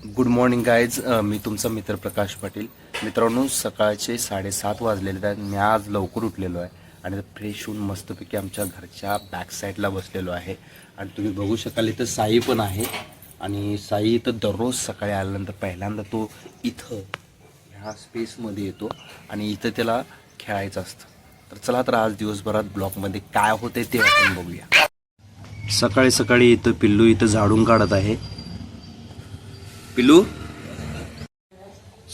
Good morning guys मी तुमचा मित्र प्रकाश पाटील. मित्रांनो सकाळचे साडेसात वाजलेले आहेत. मी आज लवकर उठलेलो आहे आणि फ्रेश होऊन मस्तपैकी आमच्या घरच्या बॅक साईडला बसलेलो आहे. आणि तुम्ही बघू शकाल इथं साई पण आहे. आणि साई इथं दररोज सकाळी आल्यानंतर पहिल्यांदा तो इथं ह्या स्पेसमध्ये येतो आणि इथं त्याला खेळायचं असतं. तर चला तर आज दिवसभरात ब्लॉकमध्ये काय होते ते आपण बघूया. सकाळी सकाळी इथं पिल्लू इथं झाडून काढत आहे. पिलू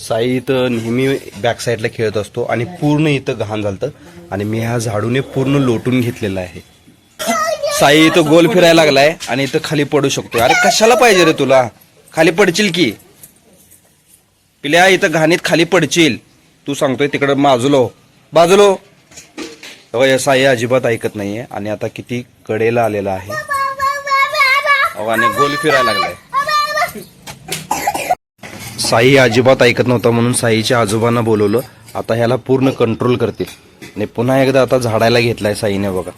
साई इथं नेहमी बॅक साईडला खेळत असतो आणि पूर्ण इथं घाण झालतं. आणि मी ह्या झाडूने पूर्ण लोटून घेतलेला आहे. साई इथं गोल फिरायला लागलाय आणि इथं खाली पडू शकतो अरे कशाला पाहिजे रे तुला? खाली पडशील की. पिल्या इथं घाणीत खाली पडशील. तू सांगतोय तिकडं माजलो हो. बाजलो हो. अहो, या साई अजिबात ऐकत नाहीये आणि आता किती कडेला आलेला आहे. अहो, आणि गोल फिरायला लागलाय. साई अजिबात ऐकत नव्हता म्हणून साईच्या आजोबांना बोलवलं. आता ह्याला पूर्ण कंट्रोल करतील. आणि पुन्हा एकदा आता झाडायला घेतलाय साईने बघा.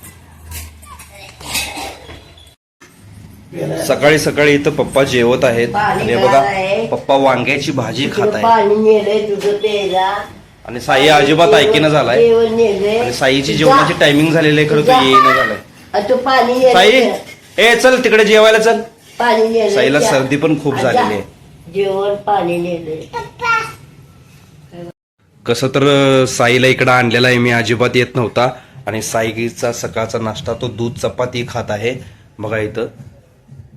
सकाळी सकाळी इथं पप्पा जेवत आहेत. आणि बघा पप्पा वांग्याची भाजी खात प्यायला. आणि साई अजिबात ऐकेनं झालाय. आणि साईची जेवणाची टायमिंग झालेली आहे खरं तो येईनं झालाय. साई. ए चल तिकडे जेवायला चल. साईला. सर्दी पण खूप. झालेली आहे. जेवण पाणी कसं तर साईला इकडं आणलेला आहे. मी अजिबात येत नव्हता. आणि साईचा सकाळचा नाश्ता तो दूध चपाती खात आहे. बघा इथं.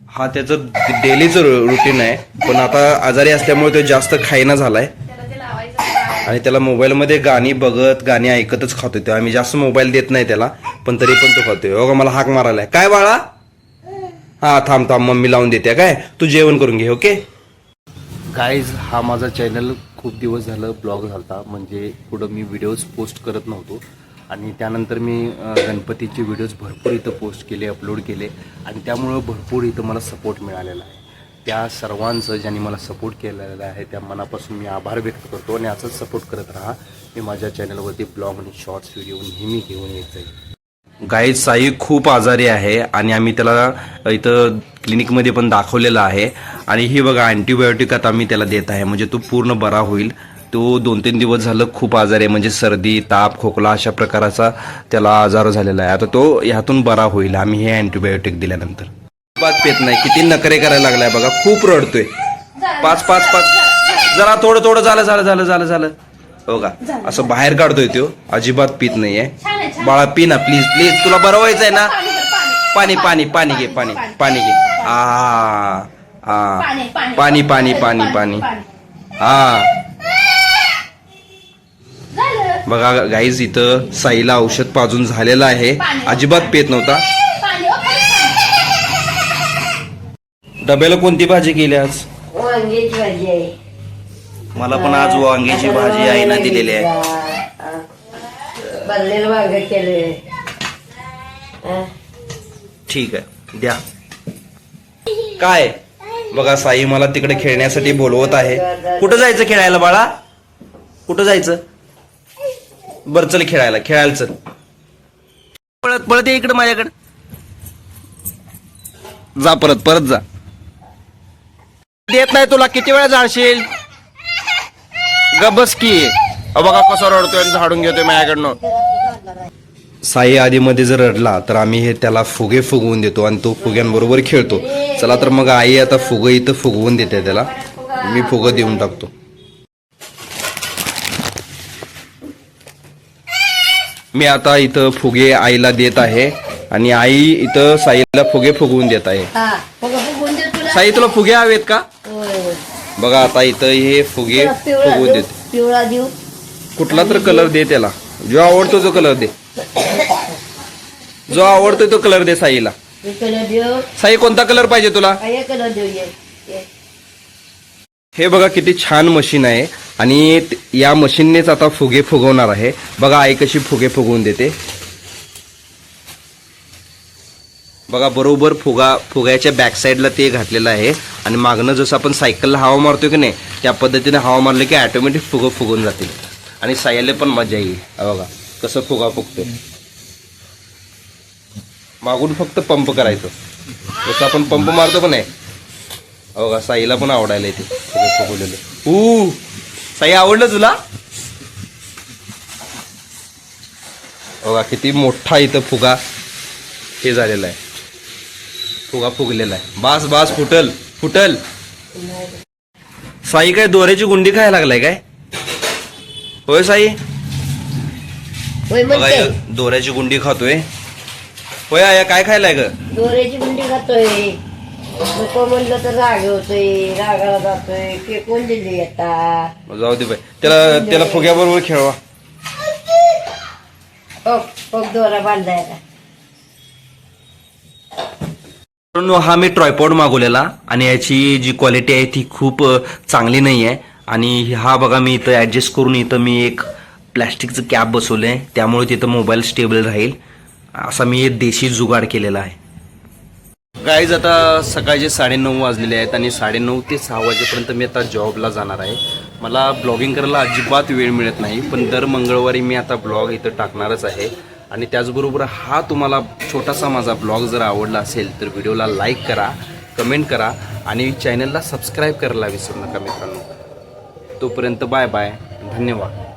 हा त्याचं डेलीचं रुटीन आहे. पण आता आजारी असल्यामुळे तो जास्त खायना झालाय. आणि त्याला मोबाईलमध्ये गाणी बघत गाणी ऐकतच खातोय. तो आम्ही जास्त मोबाईल देत नाही त्याला. पण तरी पण तो खातोय. बघा मला हाक मारायला काय बाळा? हा थांब थांब. मम्मी लावून देते. काय? तू जेवण करून घे ओके? गाईज हा माझा चॅनल खूप दिवस झालं ब्लॉग झालता. म्हणजे पुढं मी व्हिडिओज पोस्ट करत नव्हतो. आणि त्यानंतर मी गणपतीचे व्हिडिओज भरपूर इथं पोस्ट केले अपलोड केले. आणि त्यामुळं भरपूर इथं मला सपोर्ट मिळालेला आहे. त्या सर्वांचं ज्यांनी मला सपोर्ट केलेला आहे त्या मनापासून मी आभार व्यक्त करतो. आणि असंच सपोर्ट करत राहा. मी माझ्या चॅनलवरती ब्लॉग आणि शॉर्ट्स व्हिडिओ नेहमी घेऊन येत जाईल गाई साई खूप आजारी आहे आणि आम्ही त्याला इथं क्लिनिकमध्ये पण दाखवलेलं आहे. आणि ही बघा अँटीबायोटिक आता आम्ही त्याला देत आहे. म्हणजे तो पूर्ण बरा होईल. तो दोन तीन दिवस झालं खूप आजारी आहे. म्हणजे सर्दी ताप खोकला अशा प्रकाराचा त्याला आजार झालेला आहे. आता तो ह्यातून बरा होईल. आम्ही हे अँटीबायोटिक दिल्यानंतर. बात पेत नाही. किती नखरे करायला लागलाय बघा. खूप रडतोय. पाच पाच पाच. जरा थोडं थोडं झालं झालं झालं झालं झालं. हो का असं बाहेर काढतोय तो. अजिबात पित नाहीये. बाळा पी ना प्लीज प्लीज तुला बरं व्हायचंय ना? पाणी पाणी पाणी घे पाणी पाणी घे. आ आ. पाणी पाणी. पाणी पाणी हा बघा गाईज इथं साईला औषध पाजून झालेलं आहे. अजिबात पेत नव्हता. डब्याला कोणती भाजी केली आज? वांग्याची भाजी आहे. मला पण आज वांग्याची भाजी आईनं दिलेली आहे. भरलेलं वांग केलंय. ठीक आहे द्या. काय? बघा साई मला तिकडे खेळण्यासाठी बोलवत आहे. कुठं जायचं खेळायला बाळा? कुठं जायचं? बर चल खेळायला खेळायला चल. पळत पळत ये इकडे माझ्याकडे. जा परत परत जा. देत नाही तुला किती वेळा जाळशील? गबस की? अहो बघा कसं रडतोय आणि झाडून घेतोय माझ्याकडनं. साई आधीमध्ये जर रडला तर आम्ही हे त्याला फुगे फुगवून देतो आणि तो फुग्यांबरोबर खेळतो. चला तर मग आई आता फुगं इथं फुगवून देते त्याला. मी फुगं देऊन टाकतो. मी आता इथं फुगे आईला देत आहे आणि आई इथं साईला फुगे फुगवून देत आहे. हा बघा बघून दे तुला. साई तुला फुगे हवेत का. बघा आता इथं हे फुगे फुगवून देऊ देते. पिवळा देऊ. कुठला तर कलर दे त्याला. जो आवडतो तो कलर दे. जो आवडतो तो कलर दे साईला. कलर देऊ. साई कोणता कलर पाहिजे तुला? हे कलर देऊ ये ये. हे बघा किती छान मशीन आहे. आणि या मशीननेच आता फुगे फुगवणार आहे. बघा आई कशी फुगे फुगवून देते. बघा बरोबर फुगा फुग्याच्या बॅक साईडला ते घातलेलं आहे. आणि मागणं जसं आपण सायकलला हवा मारतोय की नाही त्या पद्धतीने हवा मारलं की ऑटोमॅटिक फुगं फुगून जातील. आणि सायला पण मजा येईल. बघा कसं फुगा फुगतोय. मागून फक्त पंप करायचं. जसं आपण पंप मारतो पण नाही बघा का साईला पण आवडायला येते फुगे फुगवलेले. ऊ साई आवडलं तुला? बघा किती मोठा इथं फुगा हे झालेला आहे. फुगा फुगलेला आहे. बास बास फुटल फुटल. साई काय दोऱ्याची गुंडी खायला लागलाय काय? होय साई? होय बघा दोऱ्याची गुंडी खातोय. होय आया काय खायलाय ग? दोऱ्याची गुंडी खातोय. नको म्हणलं तर राग होतोय रागाला जातोय. फेकून दिली आता? जाऊ दे बाई. त्याला त्याला फुग्याबरोबर खेळवा. पग पग दोरा बांधायला. मित्रांनो हा मी ट्रॉयपॉड मागवलेला आणि याची जी क्वालिटी आहे ती खूप चांगली नाही आहे आणि हा बघा मी इथं ॲडजस्ट करून इथं मी एक प्लॅस्टिकचं कॅप बसवलं आहे त्यामुळे तिथं मोबाईल स्टेबल राहील. असा मी देशी जुगाड केलेला आहे. गाईज आता सकाळचे साडेनऊ वाजलेले आहेत आणि साडेनऊ ते सहा वाजेपर्यंत मी आता जॉबला जाणार आहे. मला ब्लॉगिंग करायला अजिबात वेळ मिळत नाही पण दर मंगळवारी मी आता ब्लॉग इथं टाकणारच आहे. आणि त्याचबरोबर हा तुम्हाला छोटासा माझा ब्लॉग जर आवडला असेल तर व्हिडिओला लाईक करा कमेंट करा आणि चॅनलला सबस्क्राईब करायला विसरू नका मित्रांनो. तोपर्यंत बाय बाय धन्यवाद.